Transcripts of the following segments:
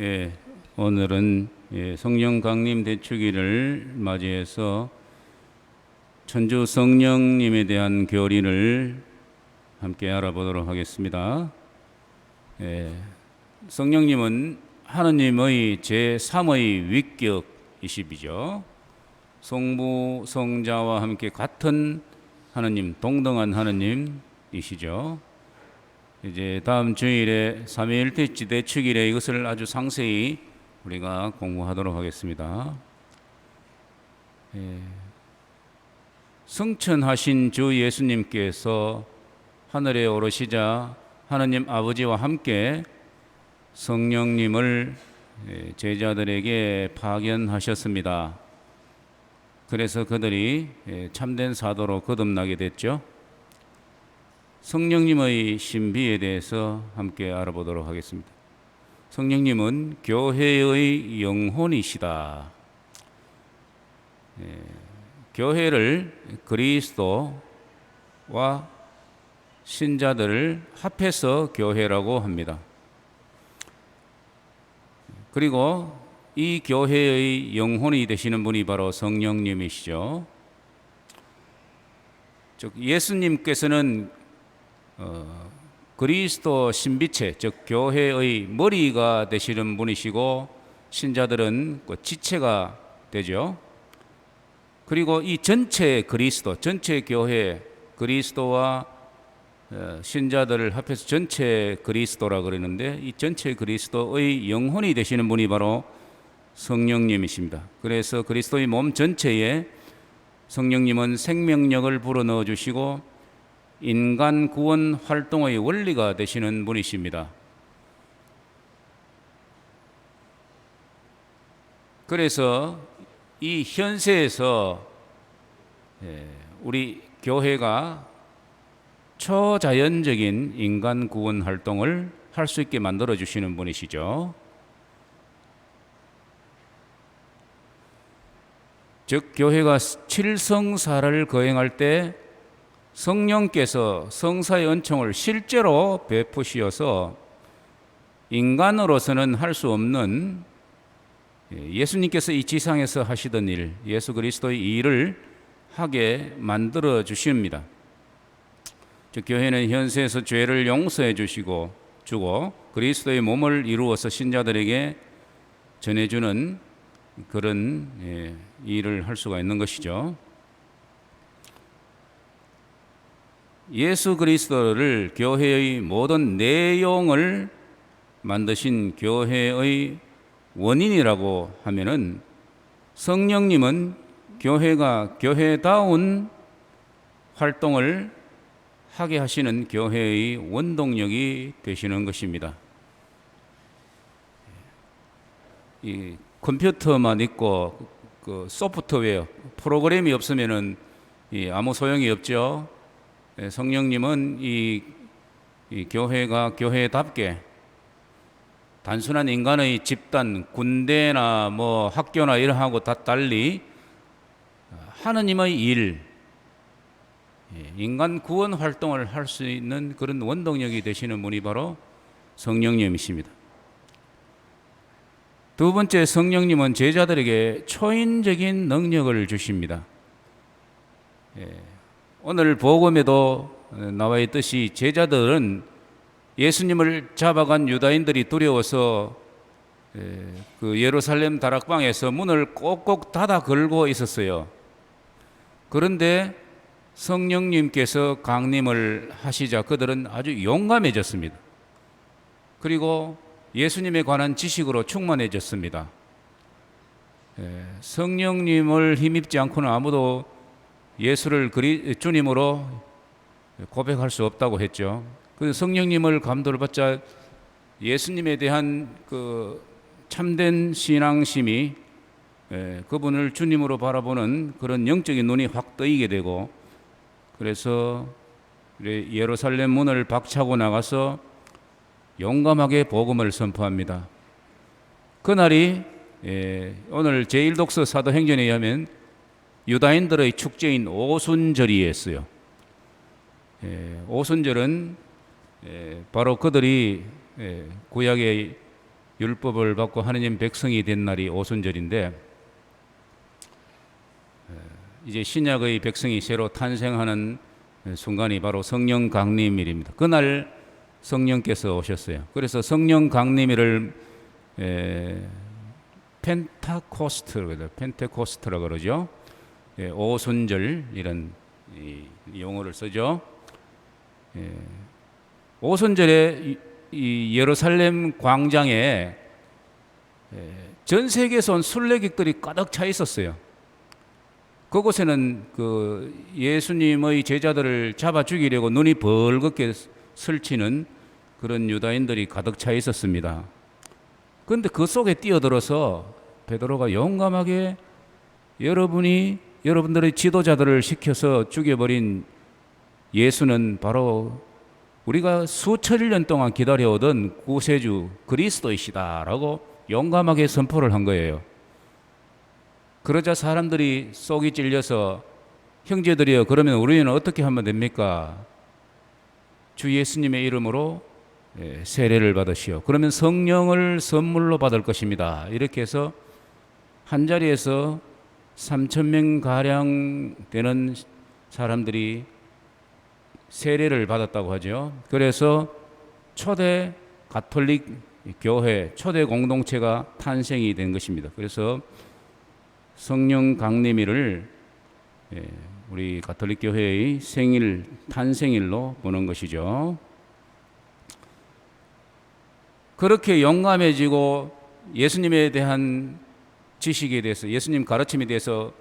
예, 오늘은 예, 성령 강림 대축일을 맞이해서 천주 성령님에 대한 교리를 함께 알아보도록 하겠습니다. 예, 성령님은 하느님의 제3의 위격이시죠. 성부, 성자와 함께 같은 하느님, 동등한 하느님이시죠. 이제 다음 주일에 삼위일대지 대축일에 이것을 아주 상세히 우리가 공부하도록 하겠습니다. 예. 승천하신 주 예수님께서 하늘에 오르시자 하느님 아버지와 함께 성령님을 예, 제자들에게 파견하셨습니다. 그래서 그들이 예, 참된 사도로 거듭나게 됐죠. 성령님의 신비에 대해서 함께 알아보도록 하겠습니다. 성령님은 교회의 영혼이시다. 예, 교회를 그리스도와 신자들을 합해서 교회라고 합니다. 그리고 이 교회의 영혼이 되시는 분이 바로 성령님이시죠. 즉 예수님께서는 어, 그리스도 신비체 즉 교회의 머리가 되시는 분이시고 신자들은 그 지체가 되죠. 그리고 이 전체 그리스도 전체 교회 그리스도와 어, 신자들을 합해서 전체 그리스도라 그러는데 이 전체 그리스도의 영혼이 되시는 분이 바로 성령님이십니다. 그래서 그리스도의 몸 전체에 성령님은 생명력을 불어넣어 주시고 인간 구원 활동의 원리가 되시는 분이십니다. 그래서 이 현세에서 예, 우리 교회가 초자연적인 인간 구원 활동을 할 수 있게 만들어 주시는 분이시죠. 즉 교회가 칠성사를 거행할 때 성령께서 성사의 은총을 실제로 베푸시어서 인간으로서는 할 수 없는 예, 예수님께서 이 지상에서 하시던 일, 예수 그리스도의 일을 하게 만들어 주십니다. 즉 교회는 현세에서 죄를 용서해 주시고 주고 그리스도의 몸을 이루어서 신자들에게 전해주는 그런 예, 일을 할 수가 있는 것이죠. 예수 그리스도를 교회의 모든 내용을 만드신 교회의 원인이라고 하면은 성령님은 교회가 교회다운 활동을 하게 하시는 교회의 원동력이 되시는 것입니다. 이 컴퓨터만 있고 그 소프트웨어 프로그램이 없으면은 이 아무 소용이 없죠. 예, 성령님은 이, 이 교회가 교회답게 단순한 인간의 집단, 군대나 뭐 학교나 이러하고 다 달리 하느님의 일, 예, 인간 구원 활동을 할 수 있는 그런 원동력이 되시는 분이 바로 성령님이십니다. 두 번째 성령님은 제자들에게 초인적인 능력을 주십니다. 예, 오늘 복음에도 나와 있듯이 제자들은 예수님을 잡아간 유다인들이 두려워서 예, 그 예루살렘 다락방에서 문을 꼭꼭 닫아 걸고 있었어요. 그런데 성령님께서 강림을 하시자 그들은 아주 용감해졌습니다. 그리고 예수님에 관한 지식으로 충만해졌습니다. 예, 성령님을 힘입지 않고는 아무도 예수를 그리, 주님으로 고백할 수 없다고 했죠. 그 성령님을 감도를 받자 예수님에 대한 그 참된 신앙심이 예, 그분을 주님으로 바라보는 그런 영적인 눈이 확 뜨이게 되고 그래서 예루살렘 문을 박차고 나가서 용감하게 복음을 선포합니다. 그날이 예, 오늘 제1독서 사도행전에 의하면 유다인들의 축제인 오순절이었어요. 예, 오순절은 예, 바로 그들이 예, 구약의 율법을 받고 하느님 백성이 된 날이 오순절인데 이제 신약의 백성이 새로 탄생하는 순간이 바로 성령 강림일입니다. 그날 성령께서 오셨어요. 그래서 성령 강림일을 에, 펜타코스트 그러죠. 펜테코스트라 그러죠. 예, 오순절 이런 이, 용어를 쓰죠. 예, 오순절에 이, 이 예루살렘 광장에 예, 전 세계에서 온 순례객들이 가득 차 있었어요. 그곳에는 그 예수님의 제자들을 잡아 죽이려고 눈이 벌겋게 설치는 그런 유다인들이 가득 차 있었습니다. 그런데 그 속에 뛰어들어서 베드로가 용감하게 여러분이 여러분들의 지도자들을 시켜서 죽여버린 예수는 바로 우리가 수천 년 동안 기다려오던 구세주 그리스도이시다라고 용감하게 선포를 한 거예요. 그러자 사람들이 속이 찔려서 형제들이여 그러면 우리는 어떻게 하면 됩니까? 주 예수님의 이름으로 예, 세례를 받으시오. 그러면 성령을 선물로 받을 것입니다. 이렇게 해서 한 자리에서 3천 명 가량 되는 사람들이 세례를 받았다고 하죠. 그래서 초대 가톨릭 교회, 초대 공동체가 탄생이 된 것입니다. 그래서 성령 강림일을 예, 우리 가톨릭 교회의 생일 탄생일로 보는 것이죠. 그렇게 용감해지고 예수님에 대한 지식에 대해서 예수님 가르침에 대해서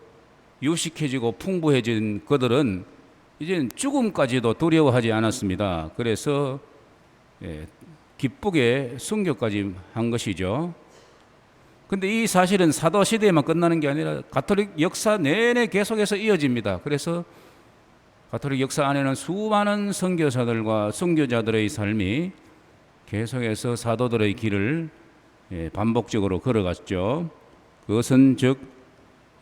유식해지고 풍부해진 그들은 이제 죽음까지도 두려워하지 않았습니다. 그래서 예, 기쁘게 순교까지 한 것이죠. 근데 이 사실은 사도 시대에만 끝나는 게 아니라 가톨릭 역사 내내 계속해서 이어집니다. 그래서 가톨릭 역사 안에는 수많은 선교사들과 선교자들의 삶이 계속해서 사도들의 길을 예, 반복적으로 걸어갔죠. 그것은 즉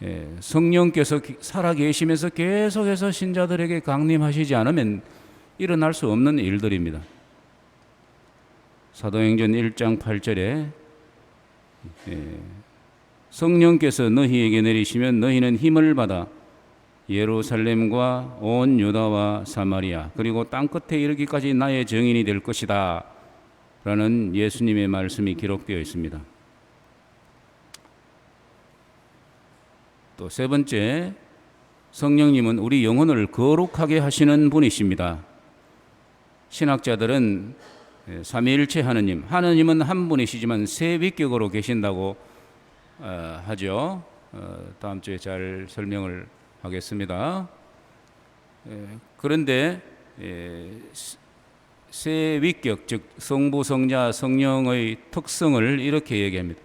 예, 성령께서 살아 계시면서 계속해서 신자들에게 강림하시지 않으면 일어날 수 없는 일들입니다. 사도행전 1장 8절에 예, 성령께서 너희에게 내리시면 너희는 힘을 받아 예루살렘과 온 유다와 사마리아 그리고 땅 끝에 이르기까지 나의 증인이 될 것이다. 라는 예수님의 말씀이 기록되어 있습니다. 또 세 번째, 성령님은 우리 영혼을 거룩하게 하시는 분이십니다. 신학자들은 삼위일체 하느님, 하느님은 한 분이시지만 세 위격으로 계신다고 어, 하죠. 어, 다음 주에 잘 설명을 하겠습니다. 그런데 세 위격, 즉 성부, 성자, 성령의 특성을 이렇게 얘기합니다.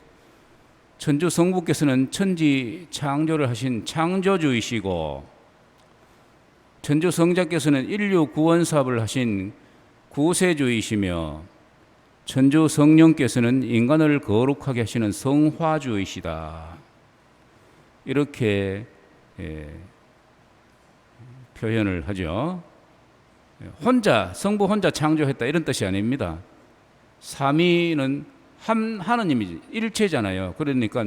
천주 성부께서는 천지 창조를 하신 창조주이시고 천주 성자께서는 인류 구원 사업을 하신 구세주이시며 천주 성령께서는 인간을 거룩하게 하시는 성화주이시다. 이렇게 예, 표현을 하죠. 혼자 성부 혼자 창조했다 이런 뜻이 아닙니다. 삼위는 한 하나님이 일체잖아요. 그러니까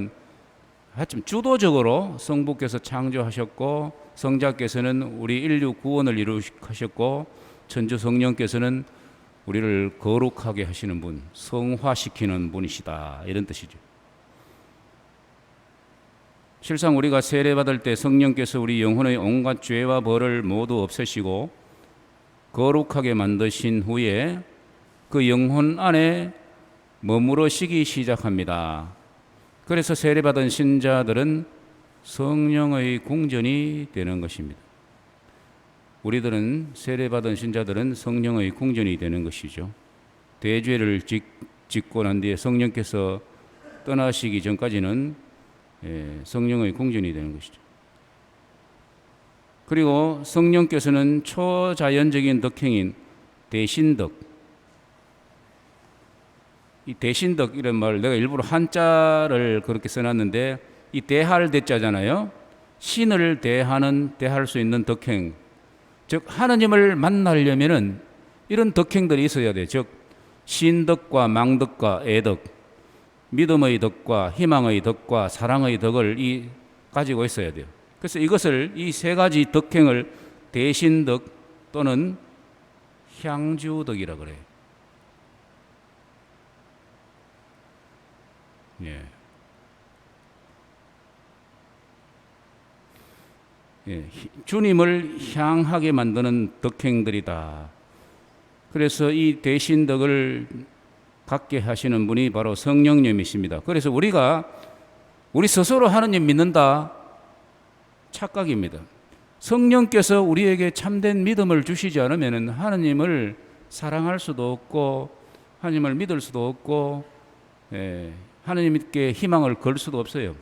하여튼 주도적으로 성부께서 창조하셨고 성자께서는 우리 인류 구원을 이루셨고 천주 성령께서는 우리를 거룩하게 하시는 분, 성화시키는 분이시다 이런 뜻이죠. 실상 우리가 세례 받을 때 성령께서 우리 영혼의 온갖 죄와 벌을 모두 없애시고 거룩하게 만드신 후에 그 영혼 안에 머무르시기 시작합니다. 그래서 세례받은 신자들은 성령의 궁전이 되는 것입니다. 우리들은 세례받은 신자들은 성령의 궁전이 되는 것이죠. 대죄를 짓고 난 뒤에 성령께서 떠나시기 전까지는 예, 성령의 궁전이 되는 것이죠. 그리고 성령께서는 초자연적인 덕행인 대신덕, 이 대신덕 이런 말 내가 일부러 한자를 그렇게 써놨는데 이 대할 대자잖아요. 신을 대하는 대할 수 있는 덕행, 즉 하나님을 만나려면은 이런 덕행들이 있어야 돼. 즉 신덕과 망덕과 애덕, 믿음의 덕과 희망의 덕과 사랑의 덕을 이 가지고 있어야 돼요. 그래서 이것을 이 세 가지 덕행을 대신덕 또는 향주덕이라 그래요. 예. 예, 히- 주님을 향하게 만드는 덕행들이다. 그래서 이 대신덕을 갖게 하시는 분이 바로 성령님이십니다. 그래서 우리가 우리 스스로 하느님 믿는다 착각입니다. 성령께서 우리에게 참된 믿음을 주시지 않으면 하느님을 사랑할 수도 없고 하나님을 믿을 수도 없고 예, 하나님께 희망을 걸 수도 없어요.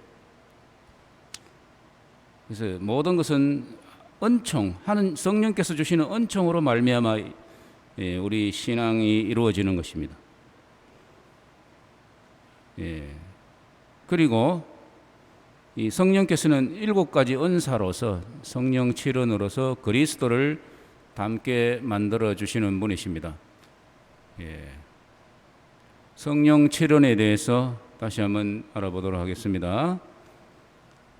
그래서 모든 것은 은총, 하는 성령께서 주시는 은총으로 말미암아 예, 우리 신앙이 이루어지는 것입니다. 예. 그리고 이 성령께서는 일곱 가지 은사로서 성령 칠언으로서 그리스도를 닮게 만들어 주시는 분이십니다. 예. 성령 칠언에 대해서 다시 한번 알아보도록 하겠습니다.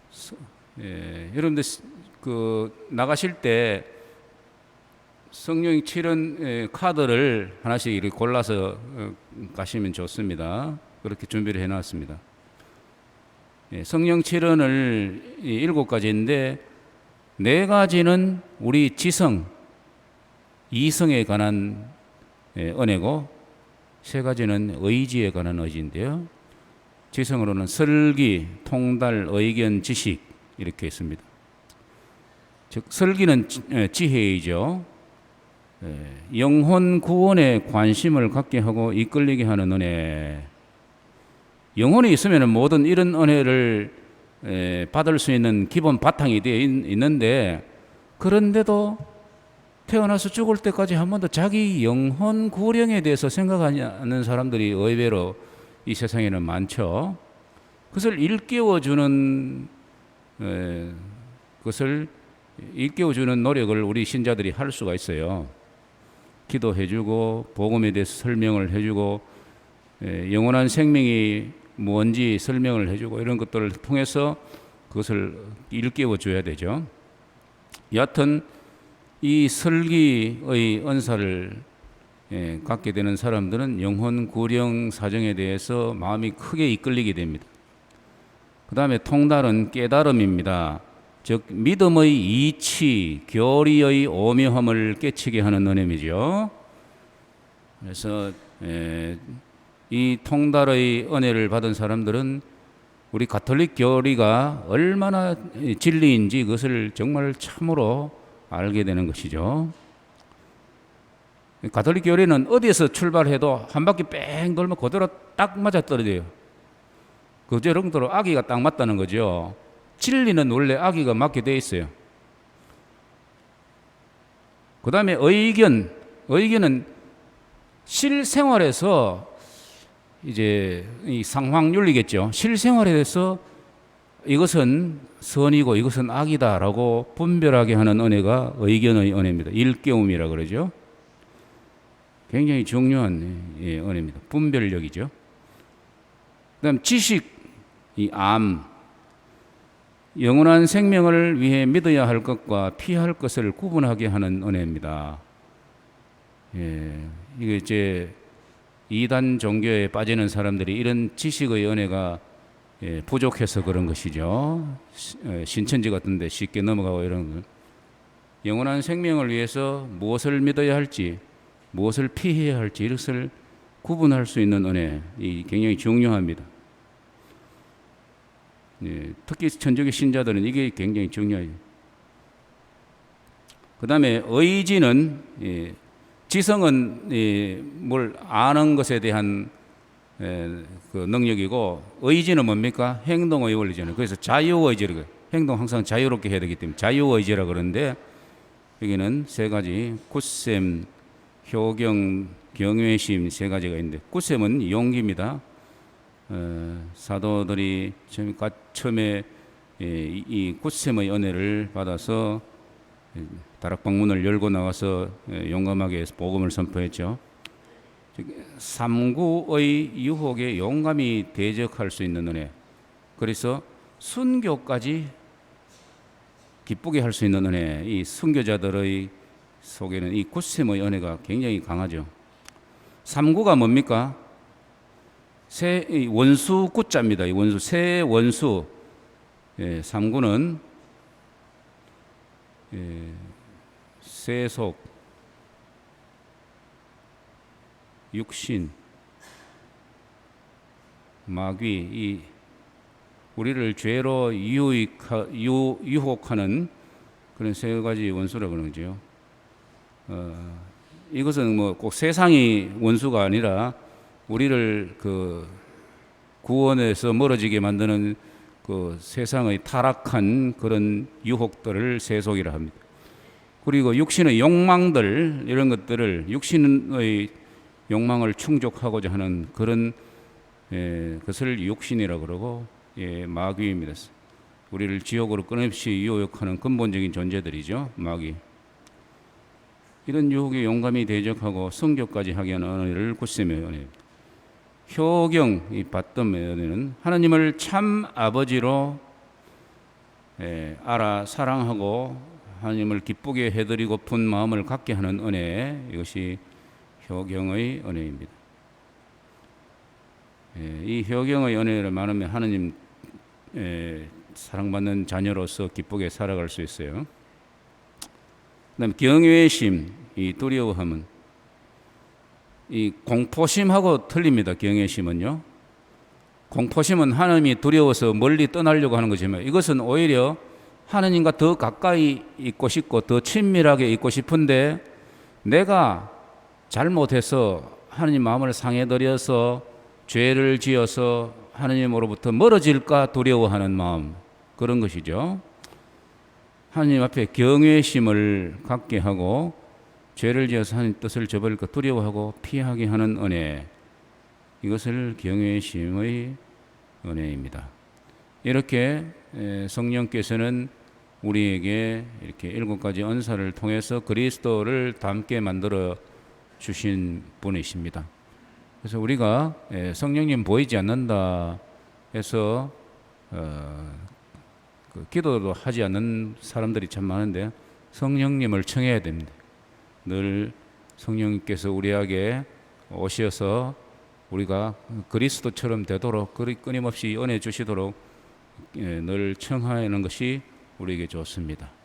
서- 예, 여러분들 스- 그 나가실 때 성령 칠언 예, 카드를 하나씩 이렇게 골라서 어, 가시면 좋습니다. 그렇게 준비를 해놨습니다. 예, 성령 이 일곱 가지인데 네 가지는 우리 지성, 이성에 관한 예, 은혜고 세 가지는 의지에 관한 의지인데요. 지성으로는 설기, 통달, 의견, 지식 이렇게 있습니다. 즉 설기는 지- 예, 지혜이죠. 예, 영혼 구원에 관심을 갖게 하고 이끌리게 하는 은혜. 영혼이 있으면 모든 이런 은혜를 에, 받을 수 있는 기본 바탕이 되어 있, 있는데 그런데도 태어나서 죽을 때까지 한 번도 자기 영혼 구령에 대해서 생각하지 않는 사람들이 의외로 이 세상에는 많죠. 그것을 일깨워주는 에, 그것을 일깨워주는 노력을 우리 신자들이 할 수가 있어요. 기도해주고 복음에 대해서 설명을 해주고 에, 영원한 생명이 뭔지 설명을 해주고 이런 것들을 통해서 그것을 일깨워 줘야 되죠. 여하튼 이 설기의 은사를 예, 갖게 되는 사람들은 영혼 구령 사정에 대해서 마음이 크게 이끌리게 됩니다. 그 다음에 통달은 깨달음입니다. 즉 믿음의 이치, 교리의 오묘함을 깨치게 하는 은혜이죠. 그래서 에, 이 통달의 은혜를 받은 사람들은 우리 가톨릭 교리가 얼마나 진리인지 그것을 정말 참으로 알게 되는 것이죠. 가톨릭 교리는 어디에서 출발해도 한 바퀴 뺑 돌면 그대로 딱 맞아 떨어져요. 그 정도로 아기가 딱 맞다는 거죠. 진리는 원래 아기가 맞게 돼 있어요. 그 다음에 의견, 의견은 실생활에서 이제 이 상황윤리겠죠. 실생활에서 이것은 선이고 이것은 악이다라고 분별하게 하는 은혜가 의견의 은혜입니다. 일깨움이라 그러죠. 굉장히 중요한 예, 은혜입니다. 분별력이죠. 그다음 지식, 이 암, 영원한 생명을 위해 믿어야 할 것과 피할 것을 구분하게 하는 은혜입니다. 예, 이게 이제 이단 종교에 빠지는 사람들이 이런 지식의 은혜가 예, 부족해서 그런 것이죠. 시- 예, 신천지 같은데 쉽게 넘어가고 이런 거. 영원한 생명을 위해서 무엇을 믿어야 할지, 무엇을 피해야 할지 이것을 구분할 수 있는 은혜, 이 굉장히 중요합니다. 예, 특히 천주교 신자들은 이게 굉장히 중요해요. 그 다음에 의지는 예, 지성은 예, 뭘 아는 것에 대한 에, 그 능력이고 의지는 뭡니까? 행동의 원리잖아요. 그래서 자유의지를 그래요. 행동 항상 자유롭게 해야 되기 때문에 자유의지라 그러는데 여기는 세 가지 굳셈, 효경, 경외심 세 가지가 있는데 굳셈은 용기입니다. 어, 사도들이 처음에 예, 이, 이 굳셈의 은혜를 받아서 예, 다락방 문을 열고 나와서 예, 용감하게 복음을 선포했죠. 삼구의 유혹에 용감히 대적할 수 있는 은혜. 그래서 순교까지 기쁘게 할 수 있는 은혜. 이 순교자들의 속에는 이 굳셈의 은혜가 굉장히 강하죠. 삼구가 뭡니까? 새이 원수 구자입니다. 이 원수 새 원수 예, 삼구는 예, 세속 육신 마귀 이 우리를 죄로 유익하, 유, 유혹하는 그런 세 가지 원수라 그러는 거죠. 어, 이것은 뭐 꼭 세상이 원수가 아니라 우리를 그 구원에서 멀어지게 만드는 그 세상의 타락한 그런 유혹들을 세속이라 합니다. 그리고 육신의 욕망들 이런 것들을 육신의 욕망을 충족하고자 하는 그런 예, 것을 육신이라 그러고 예, 마귀입니다. 우리를 지옥으로 끊임없이 유혹하는 근본적인 존재들이죠. 마귀. 이런 유혹에 용감히 대적하고 성교까지 하게 하는 은혜를 굳셈의 은혜입니다. 효경 이 받듬의 은혜는 하나님을 참 아버지로 예, 알아 사랑하고 하나님을 기쁘게 해드리고픈 마음을 갖게 하는 은혜 이것이 효경의 은혜입니다. 예, 이 효경의 은혜를 많으면 하나님 예, 사랑받는 자녀로서 기쁘게 살아갈 수 있어요. 그다음 경외심, 이 두려워함은 이 공포심하고 틀립니다. 경외심은요. 공포심은 하나님이 두려워서 멀리 떠나려고 하는 거지만 이것은 오히려 하나님과 더 가까이 있고 싶고 더 친밀하게 있고 싶은데 내가 잘못해서 하나님 마음을 상해드려서 죄를 지어서 하나님으로부터 멀어질까 두려워하는 마음 그런 것이죠. 하나님 앞에 경외심을 갖게 하고 죄를 지어서 하나님 뜻을 저버릴까 두려워하고 피하게 하는 은혜 이것을 경외심의 은혜입니다. 이렇게 성령께서는 우리에게 이렇게 일곱 가지 은사를 통해서 그리스도를 닮게 만들어 주신 분이십니다. 그래서 우리가 성령님 보이지 않는다 해서 어, 그 기도도 하지 않는 사람들이 참 많은데 성령님을 청해야 됩니다. 늘 성령님께서 우리에게 오셔서 우리가 그리스도처럼 되도록 끊임없이 은혜 주시도록 늘 청하는 것이 우리에게 좋습니다.